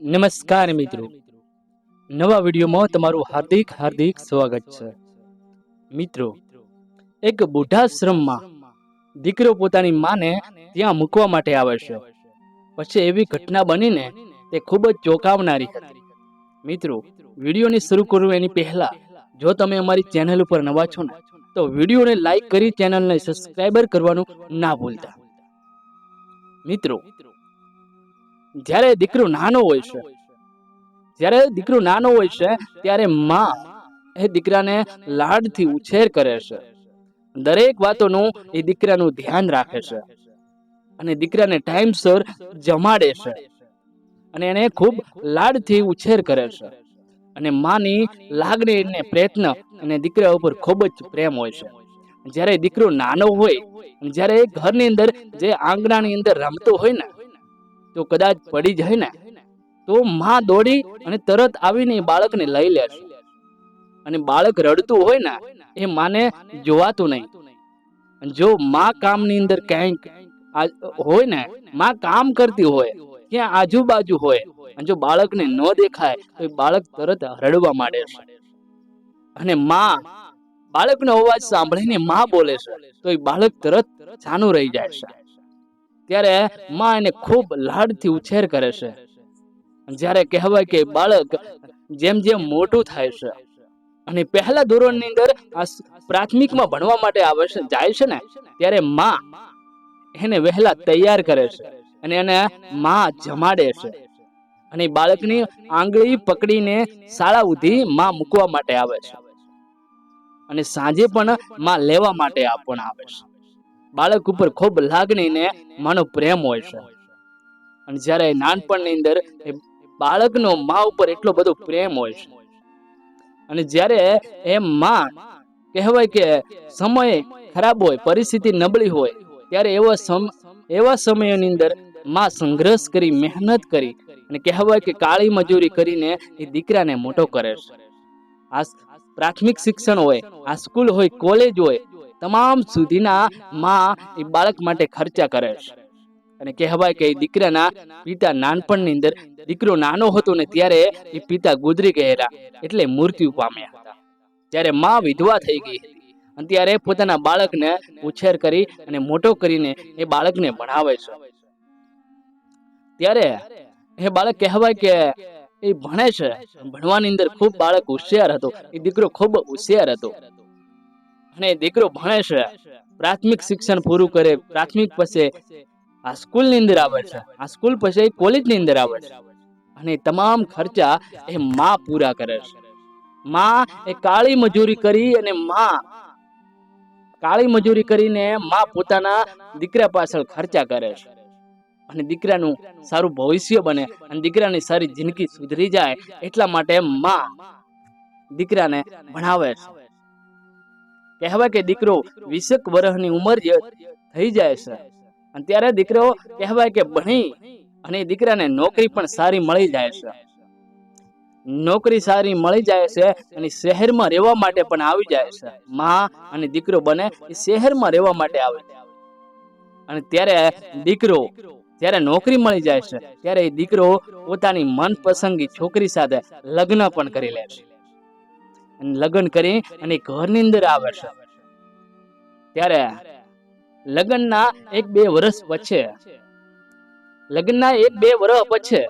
નમસ્કાર મિત્રો. નવા વિડીયોમાં તમારું હાર્દિક હાર્દિક સ્વાગત છે. મિત્રો, એક બુઢાશ્રમમાં દીકરો પોતાની માને ત્યાં મૂકવા માટે આવે છે. પછી એવી ઘટના બનીને તે ખૂબ જ ચોંકાવનારી હતી. મિત્રો, વિડીયોને શરૂ કરું એની પહેલા, જો તમે અમારી ચેનલ ઉપર નવા છો ને, તો વિડીયોને લાઈક કરી ચેનલને સબસ્ક્રાઈબર કરવાનું ના ભૂલતા. મિત્રો જ્યારે દીકરો નાનો હોય છે, જ્યારે દીકરો નાનો હોય છે, ત્યારે માં એ દીકરાને લાડથી ઉછેર કરે છે. દરેક વાતોનું એ દીકરાનું ધ્યાન રાખે છે અને દીકરાને ટાઈમસર જમાડે છે અને એને ખૂબ લાડથી ઉછેર કરે છે. અને માની લાગણી અને પ્રયત્ન અને દીકરા ઉપર ખૂબ જ પ્રેમ હોય છે. જ્યારે દીકરો નાનો હોય, જ્યારે એ ઘરની અંદર જે આંગણાની અંદર રમતો હોય ને તો કદાચ પડી જાય ને, તો માં દોડી અને તરત આવીને એ બાળકને લઈ લેશે અને બાળક રડતું હોય ને, એ માને જોવાતું નહીં. જો માં કામની અંદર ક્યાંક હોય ને, માં કામ કરતી હોય, ક્યાં આજુબાજુ હોય, અને જો બાળકને ન દેખાય, તો એ બાળક તરત રડવા માંડે છે. અને માં બાળકનો અવાજ સાંભળીને માં બોલે છે, તો એ બાળક તરત છાનું રહી જાય છે. ત્યારે માં એને ખૂબ લાડથી ઉછેર કરે છે. જ્યારે કહેવાય કે બાળક જેમ જેમ મોટું થાય છે અને પહેલા ધોરણની અંદર આ પ્રાથમિકમાં ભણવા માટે આવે છે, જાય છે ને, ત્યારે માં એને વહેલા તૈયાર કરે છે અને એને માં જમાડે છે. અને બાળકની આંગળી પકડીને શાળા સુધી માં મૂકવા માટે આવે છે. અને સાંજે પણ માં લેવા માટે પણ આવે છે. બાળક ઉપર ખૂબ લાગણી ને માનો પ્રેમ હોય છે. અને જ્યારે નાનપણની અંદર એ બાળકનો મા ઉપર એટલો બધો પ્રેમ હોય છે. અને જ્યારે એ માં કહેવાય કે સમય ખરાબ હોય, પરિસ્થિતિ નબળી હોય, ત્યારે એવા સમ, એવા સમયોની અંદરમાં સંઘર્ષ કરી, મહેનત કરી અને કહેવાય કે કાળી મજૂરી કરીને એ દીકરાને મોટો કરે છે. આ પ્રાથમિક શિક્ષણ હોય, આ સ્કૂલ હોય, કોલેજ હોય તમામ સુધીના માં એ બાળક માટે ખર્ચા કરે છે. અને કહેવાય કે દીકરાના પિતા નાનપણની અંદર દીકરો નાનો હતો ને ત્યારે એ પિતા ગુજરી ગયેલા એટલે મૃત્યુ પામ્યા ત્યારે માં વિધવા થઈ ગઈ હતી અને ત્યારે પોતાના બાળકને ઉછેર કરી અને મોટો કરીને એ બાળકને ભણાવે છે. ત્યારે એ બાળક કહેવાય કે એ ભણે છે. ભણવાની અંદર ખૂબ બાળક હોશિયાર હતો. એ દીકરો ખૂબ હોશિયાર હતો. અને દીકરો ભણે છે. પ્રાથમિક શિક્ષણ પૂરું કરે, પ્રાથમિક પછી આ સ્કૂલની અંદર આવે છે. આ સ્કૂલ પછી કોલેજની અંદર આવે છે. અને તમામ ખર્ચા એ માં પૂરા કરે છે. માં એ કાળી મજૂરી કરી અને માં કાળી મજૂરી કરીને માં પોતાના દીકરા પાછળ ખર્ચા કરે છે. અને દીકરાનું સારું ભવિષ્ય બને અને દીકરાની સારી જિંદગી સુધરી જાય એટલા માટે માં દીકરાને ભણાવે છે. કહેવાય કે દીકરો વીસેક વર્ષની ઉંમર થઈ જાય છે. અને ત્યારે દીકરો કહેવાય કે ભણી અને દીકરાને નોકરી પણ સારી મળી જાય છે. નોકરી સારી મળી જાય છે અને શહેરમાં રહેવા માટે પણ આવી જાય છે. માં અને દીકરો બને એ શહેરમાં રહેવા માટે આવે અને ત્યારે દીકરો જ્યારે નોકરી મળી જાય છે, ત્યારે એ દીકરો પોતાની મનપસંદગી છોકરી સાથે લગ્ન પણ કરી લે છે. અને લગ્ન કરી અને ઘરની અંદર આવે છે. ત્યારે લગ્નના એક બે વર્ષ પછી લગ્નના એક બે વર્ષ પછી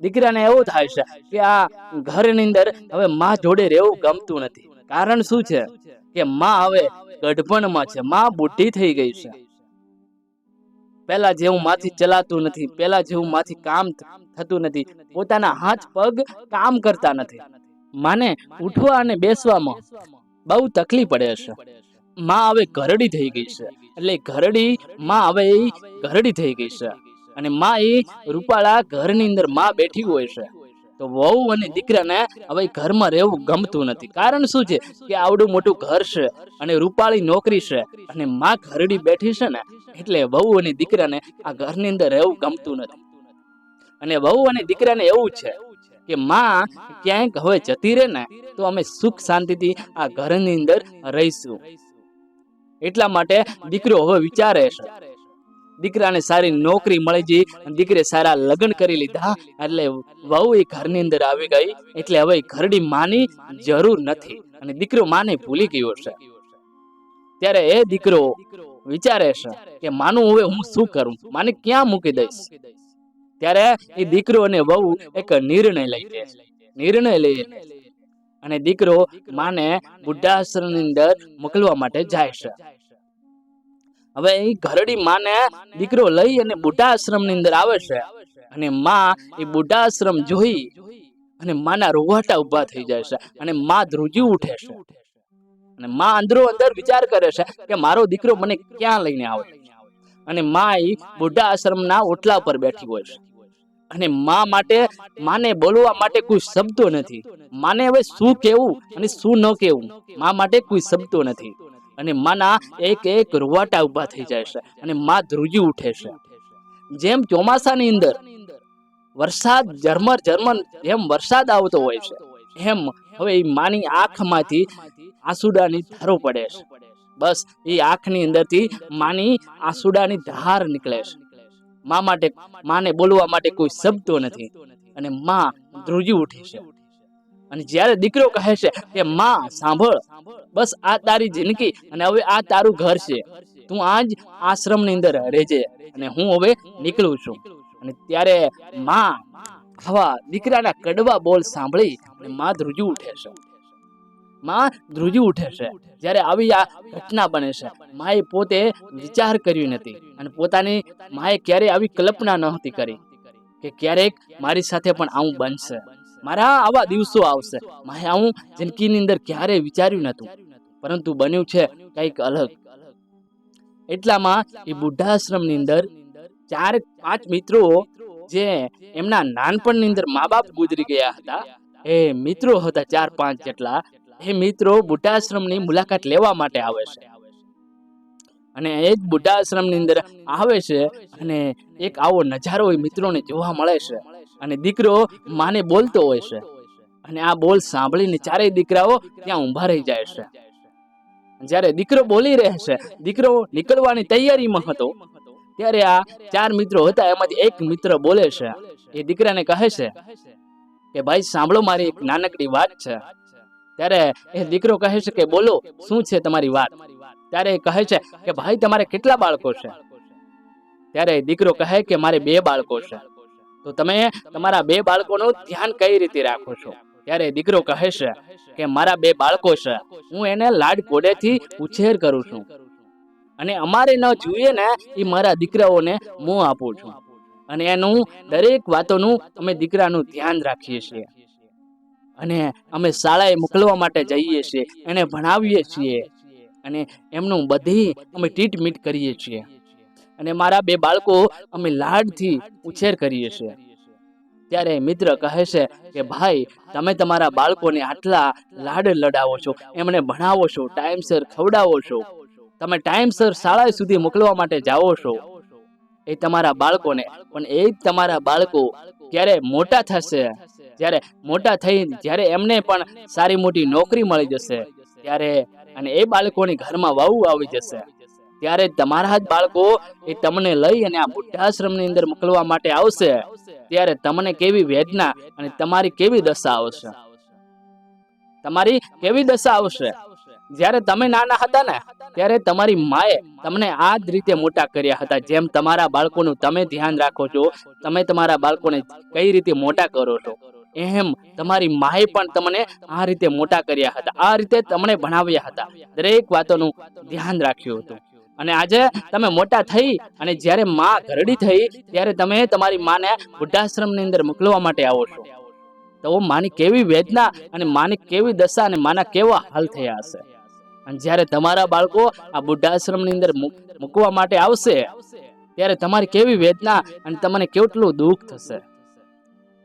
દીકરાને એવું થાય છે કે આ ઘરની અંદર હવે માં જોડે રહેવું ગમતું નથી. કારણ શું છે કે માં હવે ગઢપણમાં છે. માં બુઢી થઈ ગઈ છે. પેલા જેવું માથી ચલાતું નથી પેલા જેવું માથી કામ થતું નથી. પોતાના હાથ પગ કામ કરતા નથી. માને ઉઠવા અને બેસવામાં બહુ તકલીફ પડે છે. માં હવે ઘરડી થઈ ગઈ છે. એટલે ઘરડી માં હવે એ ઘરડી થઈ ગઈ છે. અને માં એ રૂપાળા ઘરની અંદરમાં બેઠી હોય છે. તો વહુ અને દીકરાને હવે ઘરમાં રહેવું ગમતું નથી. કારણ શું છે કે આવડું મોટું ઘર છે અને રૂપાળી નોકરી છે. અને માં ઘરડી બેઠી છે ને, એટલે વહુ અને દીકરાને આ ઘરની અંદર રહેવું ગમતું નથી. અને વહુ અને દીકરાને એવું છે કે માં ક્યાંક હવે જતી રહે ને, તો અમે સુખ શાંતિથી આ ઘરની અંદર રહીશું. એટલા માટે દીકરો હવે વિચારે છે. દીકરાને સારી નોકરી મળી ગઈ દીકરે સારા લગ્ન કરી લીધા, એટલે વહુ એ ઘરની અંદર આવી ગઈ, એટલે હવે ઘરડી માની જરૂર નથી. અને દીકરો માને ભૂલી ગયો છે. ત્યારે એ દીકરો વિચારે છે કે, માનું હવે હું શું કરું? માને ક્યાં મૂકી દઈશ? ત્યારે એ દીકરો અને વહુ એક નિર્ણય લઈ છે. નિર્ણય લઈ અને દીકરો માને બુદ્ધાશ્રમની અંદર મોકલવા માટે જાય છે. હવે એ ઘરડી માને દીકરો લઈ અને બુદ્ધાશ્રમની અંદર આવે છે. અને માં એ બુદ્ધાશ્રમ જોઈ અને માના રોવાટા ઊભા થઈ જાય છે. અને માં ધ્રુજી ઉઠે છે. અને માં અંદરો અંદર વિચાર કરે છે કે મારો દીકરો મને ક્યાં લઈને આવે? અને માય બુઢા આશ્રમના ઓટલા પર બેઠી હોય છે. અને મા માટે, માને બોલવા માટે કોઈ શબ્દો નથી. માને હવે શું કેવું અને શું ન કેવું મા માટે કોઈ શબ્દો નથી. અને માના એક એક રૂવાટા ઊભા થઈ જાય છે. અને મા ધ્રુજી ઉઠે છે. જેમ ચોમાસાની અંદર વરસાદ ઝરમર ઝરમર જેમ વરસાદ આવતો હોય છે. એમ હવે માની આંખમાંથી આંસુડાની ધારો પડે છે. બસ એ આંખની અંદરથી માની આંસુડાની ધાર નીકળે છે. મા માટે, માને બોલવા માટે કોઈ શબ્દો નથી અને માં ધ્રુજી ઉઠે છે. અને જ્યારે દીકરો કહે છે કે, માં, સાંભળ, બસ આ તારી જિંદગી અને હવે આ તારું ઘર છે. તું આજ આશ્રમની અંદર રહેજે અને હું હવે નીકળું છું. અને ત્યારે માં આવા દીકરાના કડવા બોલ સાંભળી અને માં ધ્રુજી ઉઠે છે. માં ધ્રુજી ઉઠે છે. જ્યારે આવી આ ઘટના બને છે. માએ પોતે વિચાર કર્યો નથી અને પોતાની માએ ક્યારે આવી કલ્પના નહોતી કરી કે ક્યારેક મારી સાથે પણ આવું બનશે. મારા આવા દિવસો આવશે. માએ આવું જિંદગીની અંદર ક્યારેય વિચાર્યું નહોતું. પરંતુ બન્યું છે કંઈક અલગ. એટલામાં એ બુઢાશ્રમની અંદર ચાર પાંચ મિત્રો જે એમના નાનપણની અંદર મા બાપ ગુજરી ગયા હતા. એ મિત્રો હતા ચાર પાંચ જેટલા. એ મિત્રો બુઢાશ્રમની મુલાકાત લેવા માટે આવે છે. અને એ જ બુઢાશ્રમની અંદર આવે છે અને એક આવો નજારો એ મિત્રોને જોવા મળે છે. અને દીકરો માને બોલતો હોય છે. અને આ બોલ સાંભળીને ચારેય દીકરાઓ ત્યાં ઊભા રહી જાય છે. જ્યારે દીકરો બોલી રહે છે, દીકરો નીકળવાની તૈયારીમાં હતો, ત્યારે આ ચાર મિત્રો હતા, એમાંથી એક મિત્ર બોલે છે. એ દીકરાને કહે છે કે, ભાઈ, સાંભળો મારી એક નાનકડી વાત છે. ત્યારે એ દીકરો કહે છે કે, બોલો, શું છે તમારી વાત? ત્યારે એ કહે છે કે, ભાઈ, તમારે કેટલા બાળકો છે? ત્યારે દીકરો કહે કે, મારે બે બાળકો છે. તો તમે તમારા બે બાળકોનું ધ્યાન કઈ રીતે રાખો છો? ત્યારે દીકરો કહે છે કે, મારા બે બાળકો છે. હું એને લાડ કોડેથી ઉછેર કરું છું. અને અમારે ન જોઈએ ને એ મારા દીકરાઓને મોં આપું છું. અને એનું દરેક વાતોનું અમે દીકરાનું ધ્યાન રાખીએ છીએ. અને અમે શાળાએ મોકલવા માટે જઈએ છીએ એને ભણાવીએ છીએ. અને એમનું બધી અમે ટ્રીટમેન્ટ કરીએ છીએ. અને મારા બે બાળકો અમે લાડથી ઉછેર કરીએ છીએ. ત્યારે મિત્ર કહે છે કે, ભાઈ, તમે તમારા બાળકોને આટલા લાડ લડાવો છો, એમને ભણાવો છો ટાઈમસર ખવડાવો છો. તમે ટાઈમસર શાળા સુધી મોકલવા માટે જાઓ છો. એ તમારા બાળકોને, પણ એ તમારા બાળકો ક્યારે મોટા થશે? જ્યારે મોટા થઈને, જ્યારે એમને પણ સારી મોટી નોકરી મળી જશે, ત્યારે અને એ બાળકોની ઘરમાં વહુ આવી જશે. ત્યારે તમારા જ બાળકો એ તમને લઈ અને આ બુદ્ધાશ્રમની અંદર મોકલવા માટે આવશે. ત્યારે તમને કેવી વેદના અને તમારી કેવી દશા આવશે? તમારી કેવી દશા આવશે? જ્યારે તમે નાના હતા ને, ત્યારે તમારી માએ તમને આ જ રીતે મોટા કર્યા હતા. જેમ તમારા બાળકોનું તમે ધ્યાન રાખો છો, તમે તમારા બાળકોને કઈ રીતે મોટા કરો છો? એમ તમારી માએ પણ તમને આ રીતે મોટા કર્યા હતા. આ રીતે તમને ભણાવ્યા હતા. દરેક વાતોનું ધ્યાન રાખ્યું હતું. અને આજે તમે મોટા થઈ અને જ્યારે માં ઘરડી થઈ, ત્યારે તમે તમારી માને વૃદ્ધાશ્રમની અંદર મોકલવા માટે આવો છો. તો માની કેવી વેદના અને માની કેવી દશા અને માના કેવા હાલ થયા હશે? અને જ્યારે તમારા બાળકો આ બુદ્ધાશ્રમની અંદર મૂકવા માટે આવશે, ત્યારે તમારી કેવી વેદના અને તમને કેટલું દુઃખ થશે?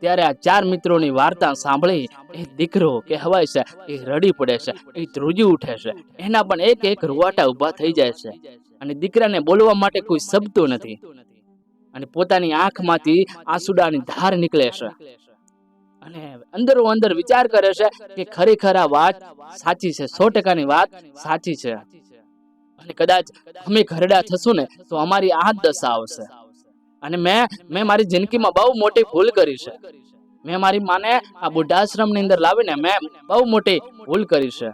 ત્યારે આ ચાર મિત્રોની વાર્તા સાંભળી એ દીકરો કહેવાય છે એ રડી પડે છે, એ ધ્રુજી ઉઠે છે. એના પણ એક એક રૂવાટા ઊભા થઈ જાય છે. અને દીકરાને બોલવા માટે કોઈ શબ્દો નથી. અને પોતાની આંખમાંથી આંસુડાની ધાર નીકળે છે. અને અંદરો અંદર વિચાર કરે છે કે ખરેખર આ વાત સાચી છે, સો ટકાની વાત સાચી છે. અને કદાચ અમે ઘરડા થશું ને તો અમારી આ દશા આવશે અને મેં મેં મારી જિંદગીમાં બહુ મોટી ભૂલ કરી છે. મેં મારી માને આ બુઢાશ્રમની અંદર લાવીને મેં બહુ મોટી ભૂલ કરી છે.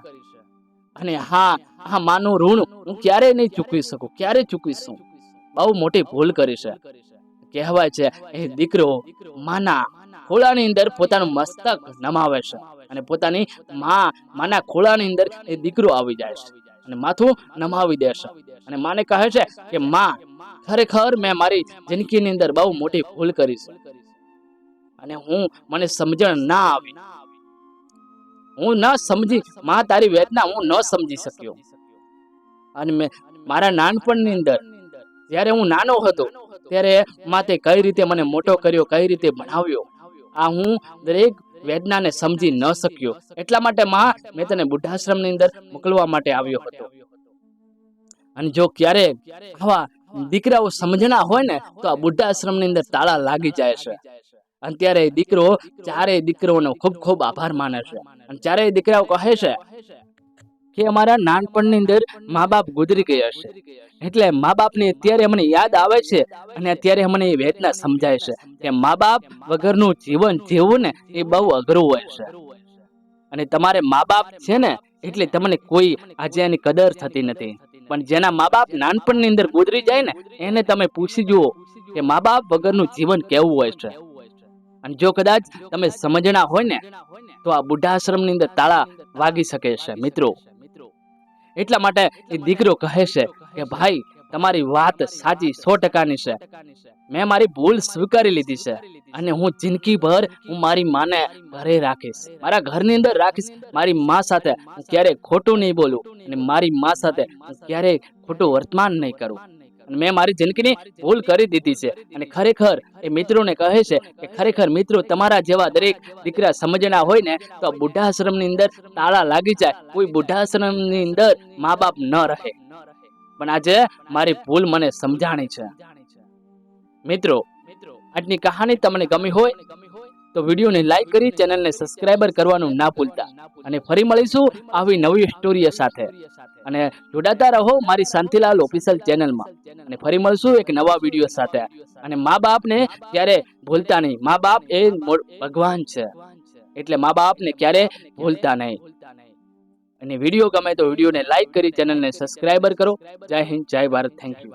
અને હા હા માનું ઋણ હું ક્યારેય નહીં ચૂકવી શકું ક્યારે ચૂકવીશું બહુ મોટી ભૂલ કરી છે. કહેવાય છે, એ દીકરો માના ખોળાની અંદર પોતાનું મસ્તક નમાવે છે અને પોતાની માં, માના ખોળાની અંદર એ દીકરો આવી જાય છે અને માથું નમાવી દે છે. અને માને કહે છે કે માં, ખરેખર મેં મારી જિંદગીની અંદર બહુ મોટી ભૂલ કરી છે. અને હું મને સમજણ ના આવી. હું ન સમજી, માં તારી વેદના હું ન સમજી શક્યો. અને મેં મારા નાનપણની અંદર, જ્યારે હું નાનો હતો, ત્યારે માતે કઈ રીતે મને મોટો કર્યો, કઈ રીતે ભણાવ્યો, આ હું દરેક વેદનાને સમજી ન શક્યો. એટલા માટે માં મેં તને બુઢાશ્રમની અંદર મોકલવા માટે આવ્યો હતો. અને જો ક્યારે આવા દીકરાઓ સમજણા હોય ને, તો આ બુઢાશ્રમની અંદર તાળા લાગી જાય છે. અને ત્યારે દીકરો ચારેય દીકરાઓનો ખૂબ ખૂબ આભાર માને છે. અને ચારેય દીકરાઓ કહે છે કે અમારા નાનપણની અંદર મા બાપ ગુજરી ગયા છે. એટલે મા બાપની અત્યારે અમને યાદ આવે છે અને અત્યારે અમને એ વેદના સમજાય છે કે મા બાપ વગરનું જીવન જીવવું ને એ બહુ અઘરું હોય છે. અને તમારે મા બાપ છે ને, એટલે તમને કોઈ આજે એની કદર થતી નથી. પણ જેના મા બાપ નાનપણની અંદર ગુજરી જાય ને, એને તમે પૂછી જુઓ કે મા બાપ વગરનું જીવન કેવું હોય છે. અને જો કદાચ તમે સમજણા હોય ને, તો આ બુઢાશ્રમની અંદર તાળા વાગી શકે છે, મિત્રો. એટલા માટે એ દીકરો કહે છે કે, ભાઈ તમારી વાત સાચી સો ટકાની છે. મેં મારી ભૂલ સ્વીકારી લીધી છે. અને હું જિંદગીભર હું મારી માને ઘરે રાખીશ. મારા ઘરની અંદર રાખીશ. મારી મા સાથે હું ક્યારેય ખોટું નહીં બોલું અને મારી મા સાથે હું ક્યારેય ખોટું વર્તમાન નહીં કરું. અને મેં મારી જિંદગીની ભૂલ કરી દીધી છે. અને ખરેખર એ મિત્રોને કહે છે કે ખરેખર મિત્રો તમારા જેવા દરેક દીકરા સમજણા હોય ને તો બુઢાશ્રમની અંદર તાળા લાગી જાય. કોઈ બુઢાશ્રમની અંદર મા બાપ ન રહે. પણ આજે મારી ભૂલ મને સમજાણી છે. મિત્રો, આજની કહાની તમને ગમી હોય તો વિડીયોને લાઈક કરી, ચેનલને સબસ્ક્રાઇબર કરવાનું ના ભૂલતા. અને ફરી મળીશું આવી નવી સ્ટોરીઓ સાથે. અને જોડાતા રહો મારી શાંતિલાલ ઓફિશિયલ ચેનલમાં અને ફરી મળશું એક નવા વીડિયો સાથે. અને મા બાપને ક્યારે ભૂલતા નહીં. મા બાપ એ ભગવાન છે. એટલે મા બાપને ક્યારે ભૂલતા નહીં. અને વીડિયો ગમે તો વિડીયોને લાઈક કરી ચેનલને સબસ્ક્રાઈબર કરો. જય હિન્દ, જય ભારત થેન્ક યુ